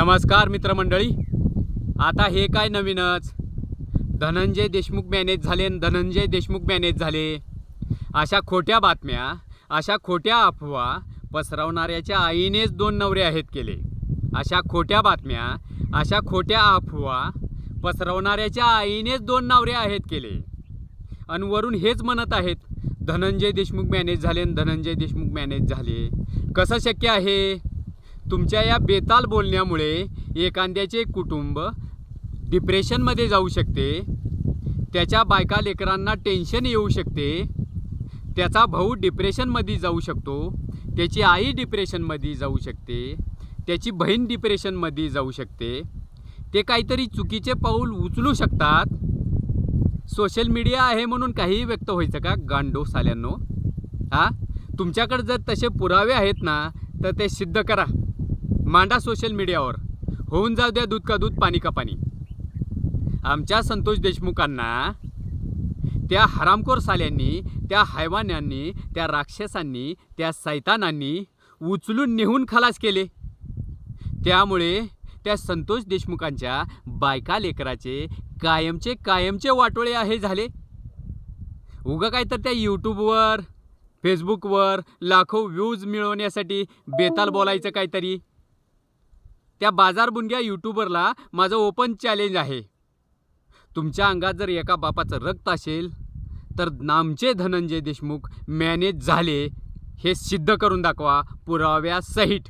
नमस्कार मित्रमंडळी. आता हे काय नवीनच? धनंजय देशमुख मॅनेज झाले धनंजय देशमुख मॅनेज झाले. अशा खोट्या बातम्या अशा खोट्या अफवा पसरवणाऱ्याच्या आईनेच दोन नवरे आहेत केले. अशा खोट्या बातम्या अशा खोट्या अफवा पसरवणाऱ्याच्या आईनेच दोन नवरे आहेत केले. आणि वरून हेच म्हणत आहेत धनंजय देशमुख मॅनेज झाले धनंजय देशमुख मॅनेज झाले. कसं शक्य आहे? तुमच्या या बेताल बोलण्यामुळे एखाद्याचे कुटुंब डिप्रेशनमध्ये जाऊ शकते त्याच्या बायका लेकरांना टेन्शन येऊ शकते त्याचा भाऊ डिप्रेशनमध्ये जाऊ शकतो त्याची आई डिप्रेशनमध्ये जाऊ शकते त्याची बहीण डिप्रेशनमध्ये जाऊ शकते ते काहीतरी चुकीचे पाऊल उचलू शकतात. सोशल मीडिया आहे म्हणून काहीही व्यक्त व्हायचं का? गांडो साल्यांनो. हां? तुमच्याकडे जर तसे पुरावे आहेत ना तर ते सिद्ध करा. मांडा सोशल मीडियावर. होऊन जाऊ द्या दूध का दूध पाणी का पाणी. आमच्या संतोष देशमुखांना त्या हरामखोर साल्यांनी त्या हैवान्यांनी त्या राक्षसांनी त्या सैतानांनी उचलून नेहून खलास केले. त्यामुळे त्या संतोष देशमुखांच्या बायका लेकराचे कायमचे कायमचे वाटोळे आहे झाले. उगं काय तर त्या यूट्यूबवर फेसबुकवर लाखो व्ह्यूज मिळवण्यासाठी बेताल बोलायचं काहीतरी. त्या बाजारबुंग्या यूट्यूबरला माझं ओपन चॅलेंज आहे. तुमच्या अंगात जर एका बापाचं रक्त असेल तर नामचे धनंजय देशमुख मॅनेज झाले हे सिद्ध करून दाखवा पुराव्यासहित.